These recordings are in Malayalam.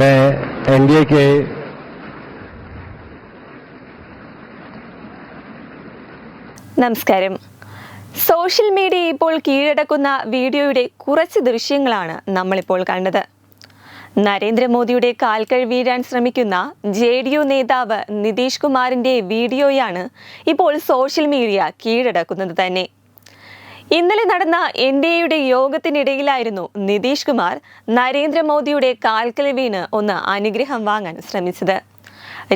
मैं एनडीए के നമസ്കാരം സോഷ്യൽ മീഡിയ ഇപ്പോൾ കീഴടക്കുന്ന വീഡിയോയുടെ കുറച്ച് ദൃശ്യങ്ങളാണ് നമ്മളിപ്പോൾ കണ്ടത് നരേന്ദ്രമോദിയുടെ കാൽക്കൽ വീഴാൻ ശ്രമിക്കുന്ന ജെ ഡി യു നേതാവ് നിതീഷ് കുമാറിന്റെ വീഡിയോയാണ് ഇപ്പോൾ സോഷ്യൽ മീഡിയ കീഴടക്കുന്നത് തന്നെ ഇന്നലെ നടന്ന എൻ ഡി എയുടെ യോഗത്തിനിടയിലായിരുന്നു നിതീഷ് കുമാർ നരേന്ദ്രമോദിയുടെ കാൽക്കൽ ഒന്ന് അനുഗ്രഹം വാങ്ങാൻ ശ്രമിച്ചത്.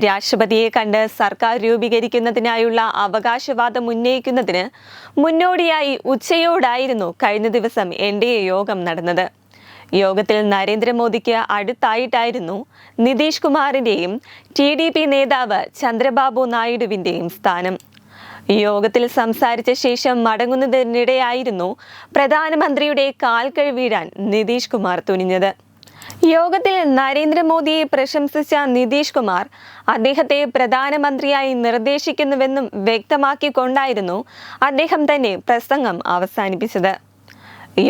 രാഷ്ട്രപതിയെ കണ്ട് സർക്കാർ രൂപീകരിക്കുന്നതിനായുള്ള അവകാശവാദം ഉന്നയിക്കുന്നതിന് മുന്നോടിയായി ഉച്ചയോടായിരുന്നു കഴിഞ്ഞ ദിവസം എൻ ഡി എ യോഗം നടന്നത്. യോഗത്തിൽ നരേന്ദ്രമോദിക്ക് അടുത്തായിട്ടായിരുന്നു നിതീഷ് കുമാറിന്റെയും ടി ഡി പി നേതാവ് ചന്ദ്രബാബു നായിഡുവിന്റെയും സ്ഥാനം. യോഗത്തിൽ സംസാരിച്ച ശേഷം മടങ്ങുന്നതിനിടെയായിരുന്നു പ്രധാനമന്ത്രിയുടെ കാൽ വീഴാൻ നിതീഷ് കുമാർ തുനിഞ്ഞത്. യോഗത്തിൽ നരേന്ദ്രമോദിയെ പ്രശംസിച്ച നിതീഷ് കുമാർ അദ്ദേഹത്തെ പ്രധാനമന്ത്രിയായി നിർദ്ദേശിക്കുന്നുവെന്നും വ്യക്തമാക്കിക്കൊണ്ടായിരുന്നു അദ്ദേഹം തന്നെ പ്രസംഗം അവസാനിപ്പിച്ചത്.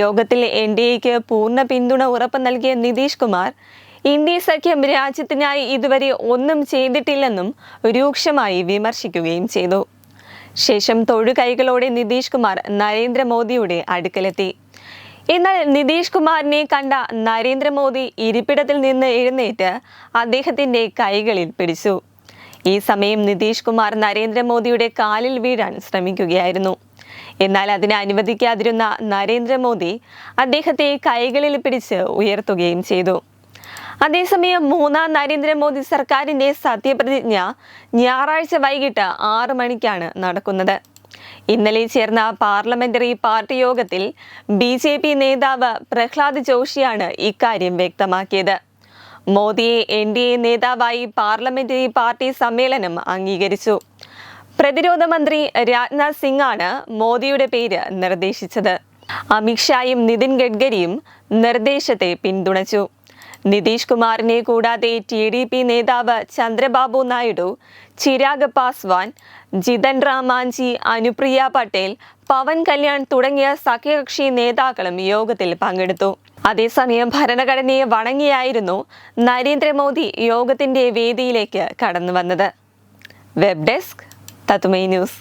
യോഗത്തിൽ എൻ ഡി എക്ക് പൂർണ പിന്തുണ ഉറപ്പ് നൽകിയ നിതീഷ് കുമാർ ഇന്ത്യ സഖ്യം രാജ്യത്തിനായി ഇതുവരെ ഒന്നും ചെയ്തിട്ടില്ലെന്നും രൂക്ഷമായി വിമർശിക്കുകയും ചെയ്തു. ശേഷം തൊഴുകൈകളോടെ നിതീഷ് കുമാർ നരേന്ദ്രമോദിയുടെ അടുക്കലെത്തി. എന്നാൽ നിതീഷ് കുമാറിനെ കണ്ട നരേന്ദ്രമോദി ഇരിപ്പിടത്തിൽ നിന്ന് എഴുന്നേറ്റ് അദ്ദേഹത്തിന്റെ കൈകളിൽ പിടിച്ചു. ഈ സമയം നിതീഷ് കുമാർ നരേന്ദ്രമോദിയുടെ കാലിൽ വീഴാൻ ശ്രമിക്കുകയായിരുന്നു. എന്നാൽ അതിനെ അനുവദിക്കാതിരുന്ന നരേന്ദ്രമോദി അദ്ദേഹത്തെ കൈകളിൽ പിടിച്ച് ഉയർത്തുകയും ചെയ്തു. അതേസമയം മൂന്നാം നരേന്ദ്രമോദി സർക്കാരിന്റെ സത്യപ്രതിജ്ഞ ഞായറാഴ്ച വൈകിട്ട് ആറ് മണിക്കാണ് നടക്കുന്നത്. ഇന്നലെ ചേർന്ന പാർലമെന്ററി പാർട്ടി യോഗത്തിൽ ബി ജെ പി നേതാവ് പ്രഹ്ലാദ് ജോഷിയാണ് ഇക്കാര്യം വ്യക്തമാക്കിയത്. മോദിയെ എൻ ഡി എ നേതാവായി പാർലമെന്ററി പാർട്ടി സമ്മേളനം അംഗീകരിച്ചു. പ്രതിരോധ മന്ത്രി രാജ്നാഥ് സിംഗ് ആണ് മോദിയുടെ പേര് നിർദ്ദേശിച്ചത്. അമിത്ഷായും നിതിൻ ഗഡ്കരിയും നിർദ്ദേശത്തെ പിന്തുണച്ചു. നിതീഷ് കുമാറിനെ കൂടാതെ ടി ഡി പി നേതാവ് ചന്ദ്രബാബു നായിഡു ചിരാഗ് പാസ്വാൻ ജിതൻ റാമാഞ്ചി അനുപ്രിയ പട്ടേൽ പവൻ കല്യാൺ തുടങ്ങിയ സഖ്യകക്ഷി നേതാക്കളും യോഗത്തിൽ പങ്കെടുത്തു. അതേസമയം ഭരണഘടനയെ വണങ്ങിയായിരുന്നു നരേന്ദ്രമോദി യോഗത്തിന്റെ വേദിയിലേക്ക് കടന്നു വന്നത് വെബ് ഡെസ്ക് തത്തുമൈ ന്യൂസ്